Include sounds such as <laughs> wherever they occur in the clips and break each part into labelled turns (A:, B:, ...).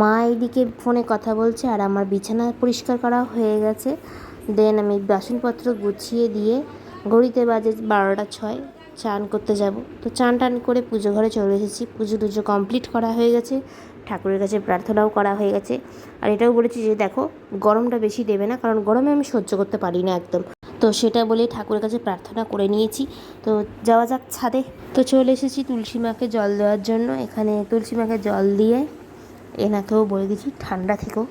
A: মা এইদিকে ফোনে কথা বলছে আর আমার বিছানা পরিষ্কার করা হয়ে গেছে। দেন আমি বাসনপত্র গুছিয়ে দিয়ে ঘড়িতে বাজে বারোটা ছয়, চান করতে যাব। তো চান টান করে পুজো ঘরে চলে এসেছি। পুজো টুজো কমপ্লিট করা হয়ে গেছে। ঠাকুরের কাছে প্রার্থনাও করা হয়ে গেছে। আর এটাও বলেছি যে দেখো, গরমটা বেশি দেবে না, কারণ গরমে আমি সহ্য করতে পারি না একদম। তো সেটা বলে ঠাকুরের কাছে প্রার্থনা করে নিয়েছি। তো যাওয়া যাক ছাদে। তো চলে এসেছি তুলসী মাকে জল দেওয়ার জন্য। এখানে তুলসী মাকে জল দিয়ে এনাকেও বলে দিচ্ছি, ঠান্ডা থেকেও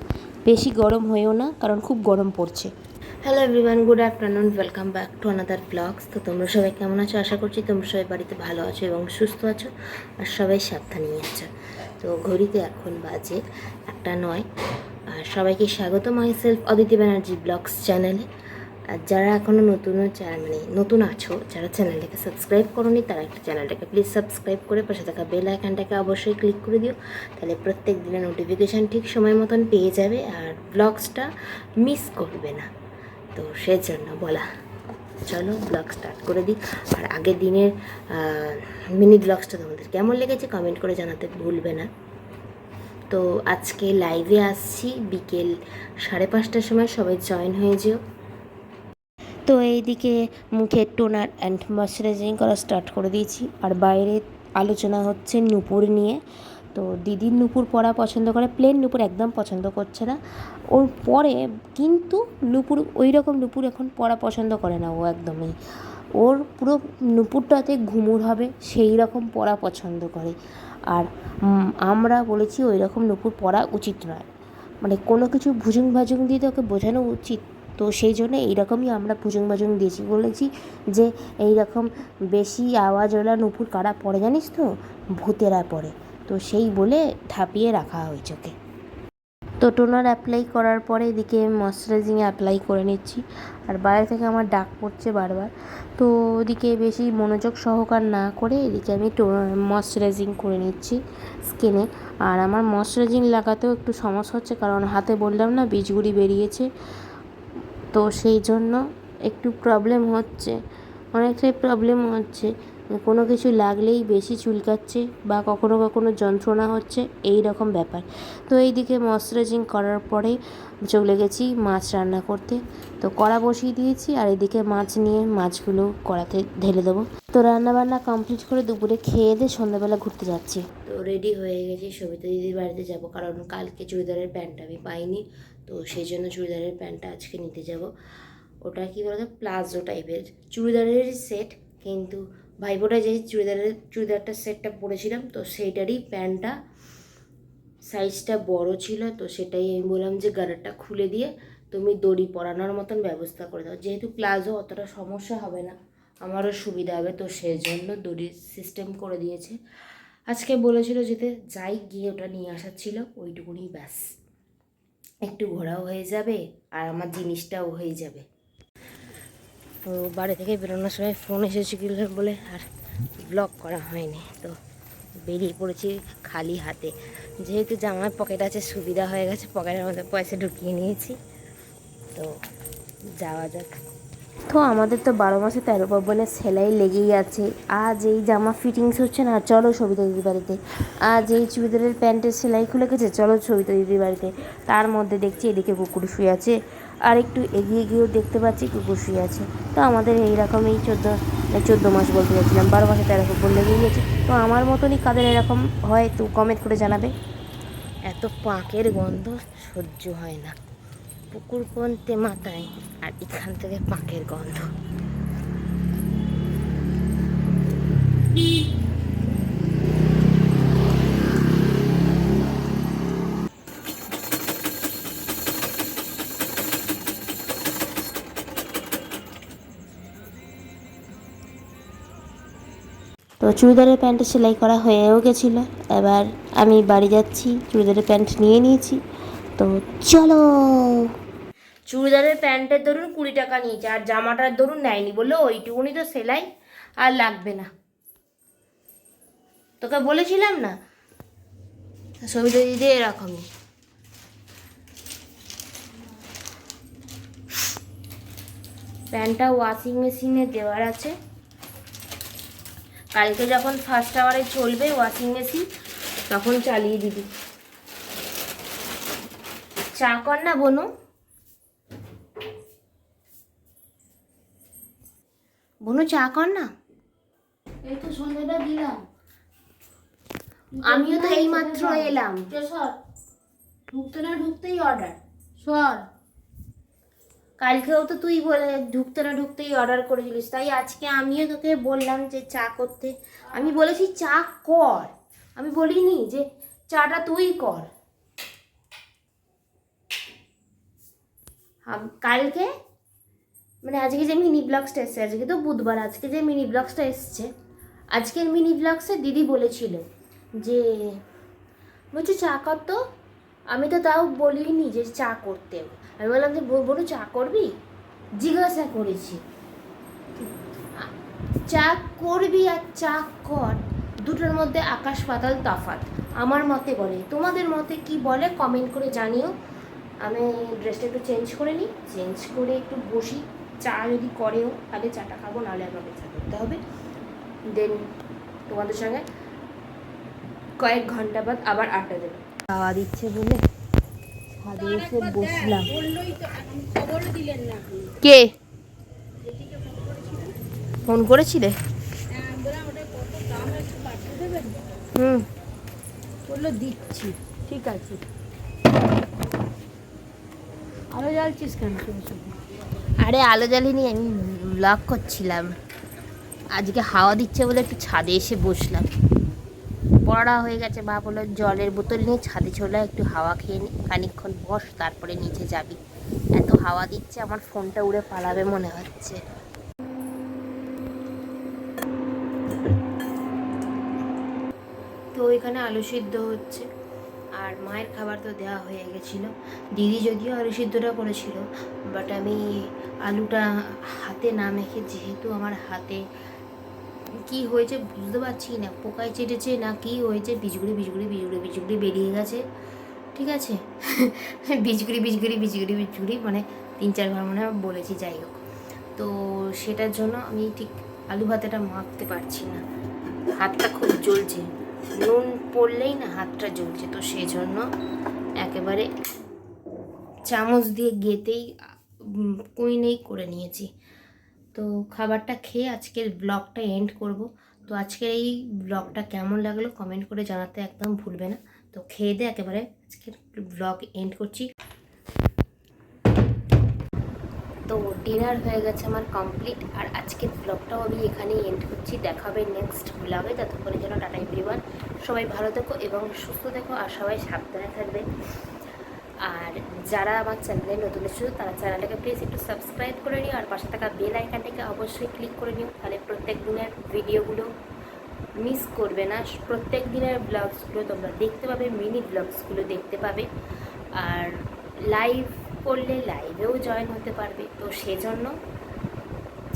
A: বেশি গরম হয়েও না, কারণ খুব গরম পড়ছে। Hello everyone good afternoon welcome back to another blogs তো তোমরা সবাই কেমন আছো? আশা করছি তোমরা সবাই বাড়িতে ভালো আছো এবং সুস্থ আছো আর সবাই সাবধানেই আছো। তো ঘড়িতে এখন বাজে একটা নয়। আর সবাইকে স্বাগত myself Aditi Banerjee blogs চ্যানেলে। আর যারা এখনও নতুন চ্যানেল মানে নতুন আছো, যারা চ্যানেলটাকে সাবস্ক্রাইব করোনি, তারা একটা চ্যানেলটাকে প্লিজ সাবস্ক্রাইব করে পাশে থাকা বেল আইকনটাকে অবশ্যই ক্লিক করে দিও। তাহলে প্রত্যেক দিনের নোটিফিকেশান ঠিক সময় মতন পেয়ে যাবে আর ব্লগসটা মিস করবে না। তো সেজন্য বলা, চলো ব্লগ স্টার্ট করে দিই। আর আগের দিনের মিনি ব্লগসটা তোমাদের কেমন লেগেছে কমেন্ট করে জানাতে ভুলবে না। তো আজকে লাইভে আসছি, বিকেল সাড়ে পাঁচটার সময় সবাই জয়েন হয়ে যেও। তো এইদিকে মুখের টোনার অ্যান্ড ময়শ্চারাইজিং করা স্টার্ট করে দিয়েছি। আর বাইরে আলোচনা হচ্ছে নূপুর নিয়ে। তো দিদির নূপুর পরা পছন্দ করে প্লেন নূপুর একদম পছন্দ করছে না। ওর পরে কিন্তু নূপুর ওই রকম নূপুর এখন পরা পছন্দ করে না ও একদমই। ওর পুরো নূপুরটাতে ঘুমুর হবে, সেই রকম পরা পছন্দ করে। আর আমরা বলেছি ওই রকম নূপুর পরা উচিত নয়। মানে কোনো কিছু ভুজুং ভাজুং দিয়ে তো ওকে বোঝানো উচিত তো সেই জন্য এইরকমই আমরা ভুজুং ভাজুং দিয়েছি। বলেছি যে এই রকম বেশি আওয়াজওয়ালা নুপুর কারা পড়ে জানিস তো? ভূতেরা পড়ে। তো সেই বলে ঠাপিয়ে রাখা হয়েছে ওকে তো টোনার অ্যাপ্লাই করার পরে এদিকে ময়শ্চারাইজিং অ্যাপ্লাই করে নিচ্ছি। আর বাইরে থেকে আমার ডাক পড়ছে বারবার। তো ওদিকে বেশি মনোযোগ সহকার না করে এদিকে আমি ময়শ্চারাইজিং করে নিচ্ছি স্কিনে আর আমার ময়শ্চারাইজিং লাগাতেও একটু সমস্যা হচ্ছে, কারণ হাতে বললাম না, বীজগুড়ি বেরিয়েছে। তো সেই জন্য একটু প্রবলেম হচ্ছে। অনেকটাই প্রবলেম হচ্ছে। কোনো কিছু লাগলেই বেশি চুলকাচ্ছে বা কখনো কখনো যন্ত্রণা হচ্ছে, এই রকম ব্যাপার। তো এইদিকে ময়শ্চারাইজিং করার পরে চলে গেছি মাছ রান্না করতে। তো কড়া বসিয়ে দিয়েছি আর এদিকে মাছ নিয়ে মাছগুলো কড়াতে ঢেলে দেবো। তো রান্না বান্না কমপ্লিট করে দুপুরে খেয়ে দিয়ে সন্ধ্যাবেলা ঘুরতে যাচ্ছি। তো রেডি হয়ে গেছি সবিতা দিদির বাড়িতে যাব, কারণ কালকে চুড়িদারের প্যান্ট আমি পাইনি। তো সেই জন্য চুড়িদারের প্যান্টটা আজকে নিতে যাব। ওটা কি বলতো? প্লাজো টাইপের। চুড়িদারের সেট, কিন্তু ভাইবোটা যে চুড়িদারের, চুড়িদারটা সেটটা পরেছিলাম, তো সেইটারই প্যান্টটা সাইজটা বড় ছিল, তো সেটাই আমি বললাম যে গাড়ারটা খুলে দিয়ে তুমি দড়ি পরানোর মতন ব্যবস্থা করে দাও। যেহেতু প্লাজো অতটা সমস্যা হবে না, আমারও সুবিধা হবে, তো সেই জন্য দড়ির সিস্টেম করে দিয়েছে। আজকে বলেছিল যেতে যাই গিয়ে ওটা নিয়ে আসার ছিল, ওইটুকুনি ব্যাস। একটু ঘোরাও হয়ে যাবে আর আমার জিনিসটাও হয়ে যাবে। তো বাড়ি থেকে বেরোনোর সময় ফোন এসেছিল বলে আর ব্লগ করা হয়নি। তো বেরিয়ে পড়েছি খালি হাতে। যেহেতু জামার পকেট আছে, সুবিধা হয়ে গেছে পকেটের মধ্যে পয়সা ঢুকিয়ে নিয়েছি। তো যাওয়া যাক। তো আমাদের তো বারো মাসে তেরো পার্বণে সেলাই লেগেই আছে। আজ এই জামা ফিটিংস হচ্ছে না, চলো সবিতা দিদির বাড়িতে। আজ এই চুড়িদারের প্যান্টের সেলাই খুলে গেছে, চলো সবিতা দিদির বাড়িতে। তার মধ্যে দেখছি এদিকে কুকুর শুয়ে আছে। আর একটু এগিয়ে গিয়েও দেখতে পাচ্ছি কুকুর শুয়ে আছে। তো আমাদের এইরকমই চোদ্দ চোদ্দ মাস বলতে যাচ্ছিলাম, বারো মাসে তেরো কুকুর লেগেই গেছে তো আমার মতনই কাদের এরকম হয় তো কমেন্ট করে জানাবে। এত পাঁকের গন্ধ সহ্য হয় না। পুকুর কোনতে মাথায়? আর এখান থেকে পাঁকের গন্ধ। চুড়িদারের প্যান্টটা সেলাই করা হয়েও গেছিল। এবার আমি বাড়ি যাচ্ছি, চুড়িদারের প্যান্ট নিয়ে নিয়েছি। তো চলো! চুড়িদারের প্যান্টের ধরুন কুড়ি টাকা নিয়েছে, আর জামাটার ধরুন নেয়নি বলল ওইটুকুনি তো সেলাই আর লাগবে না। তোকে বলেছিলাম না? ছবিটা দিদি এরকমই। প্যান্টটা ওয়াশিং মেশিনে দেওয়ার আছে। কালকে যখন ফার্স্ট আওয়ারে চলবে ওয়াশিং মেশিন তখন চালিয়ে দিবি। চা কর না বনু? বনু চা কর না?
B: এই তো সন্ধ্যাটা দিলাম।
A: আমিও তো এইমাত্র এলাম।
B: ঢুকতে না ঢুকতেই অর্ডার সর।
A: কালকেও তো তুই বলে ঢুকতে না ঢুকতেই অর্ডার করেছিলিস তাই আজকে আমিও তোকে বললাম যে চা করতে। আমি বলেছি, চা কর। আমি বলিনি যে, চাটা তুই কর। কালকে? মানে আজকে যে মিনি ব্লগসটা এসছে, আজকে তো বুধবার, আজকে যে মিনি ব্লগসটা এসছে, আজকের মিনি ব্লগসে দিদি বলেছিল যে, বলছি, চা কর তো। আমি তো তাও বলিনি যে, চা করতে আমি বললাম যে ব- বলু চা করবি? জিজ্ঞাসা করেছি। চা করবি আর চা কর। দুটোর মধ্যে আকাশ পাতাল তফাৎ। আমার মতে বলে। তোমাদের মতে কি বলে? কমেন্ট করে জানিও। আমি ড্রেসটা একটু চেঞ্জ করে নিই। চেঞ্জ করে একটু বসি। চা যদি করেও, তাহলে চাটা খাব, নাহলে আমাকে চা করতে হবে। দেন তোমাদের সঙ্গে কয়েক ঘণ্টা বাদ আবার আড্ডা দেবে। খাওয়া দিচ্ছে বলে? ছাদে এসে বসলাম। কে? ফোন করেছিলে?
B: হ্যাঁ
A: হুম।
B: বলল দিচ্ছি ঠিক আছে। আরও জ্বালছিস কেন
A: আরে আলো জ্বালিনি আমি ব্লগ করছিলাম। আজকে হাওয়া দিচ্ছে বলে একটু ছাদে এসে বসলাম। পড়া হয়ে গেছে বা বলল, জলের বোতল নিয়ে ছাদে চলে, একটু হাওয়া খেয়ে নি, খানিকক্ষণ বস, তারপরে নিচে যাবি। এত হাওয়া দিচ্ছে, আমার ফোনটা উড়ে পালাবে মনে হচ্ছে। তো এখানে আলু সিদ্ধ হচ্ছে, আর মায়ের খাবার তো দেওয়া হয়ে গেছিল। দিদি যদিও আলু সিদ্ধটা করেছিল বাট আমি আলুটা হাতে না মেখে, যেহেতু আমার হাতে কি হয়েছে বুঝতে পারছি না। পোকায় চেটেছে না কি হয়েছে? বিজগুড়ি বিজগুড়ি বিজগুড়ি বিজগুড়ি বেরিয়ে গেছে। ঠিক আছে? <laughs> বিজগুড়ি বিজগুড়ি বিজগুড়ি বিজগুড়ি মানে তিন চারবার মনে বলেছি, যাই হোক। তো সেটার জন্য আমি ঠিক আলু ভাতেটা মাখতে পারছি না। হাতটা খুব জ্বলছে। নুন পড়লেই না হাতটা জ্বলছে। তো সেই জন্য একেবারে চামচ দিয়ে গেতেই কুইনেই করে নিয়েছি। তো খাবারটা খেয়ে আজকের ব্লগটা এন্ড করব। তো আজকের এই ব্লগটা কেমন লাগল কমেন্ট করে জানাতে একদম ভুলবে না। তো খেয়ে দিয়ে একেবারে আজকের ব্লগ এন্ড করছি। তো ডিনার হয়ে গেছে আমার কমপ্লিট আর আজকের ব্লগটাও আমি এখানেই এন্ড করছি। দেখাবে নেক্সট ব্লগে ততক্ষণে যেন টাটা এভরিওয়ান সবাই ভালো থেকো এবং সুস্থ থেকো আর সবাই সাবধানে থাকবে। আর যারা আমার চ্যানেলে নতুন এসেছ, তারা চ্যানেলটাকে প্লিজ একটু সাবস্ক্রাইব করে নিও আর পাশে থাকা বেল আইকনটাকে অবশ্যই ক্লিক করে নিও। তাহলে প্রত্যেক দিনের ভিডিওগুলো মিস করবে না। প্রত্যেক দিনের ব্লগসগুলো তোমরা দেখতে পাবে মিনি ব্লগসগুলো দেখতে পাবে। আর লাইভ করলে লাইভেও জয়েন হতে পারবে। তো সেজন্য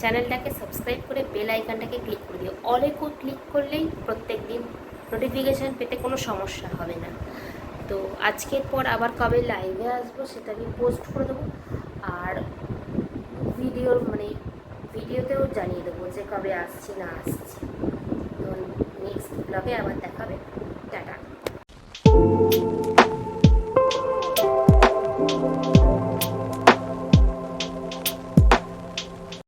A: চ্যানেলটাকে সাবস্ক্রাইব করে বেল আইকনটাকে ক্লিক করে দিও। অলেকো ক্লিক করলেই প্রত্যেক দিন নোটিফিকেশান পেতে কোনো সমস্যা হবে না। তো আজকের পর আবার কবে লাইভে আসব সেটা আমি পোস্ট করে দেবো। আর ভিডিওর মানে ভিডিওতেও জানিয়ে দেবো যে কবে আসছি, না আসছি। তো নেক্সট ব্লগে আবার দেখাবে। টাটা।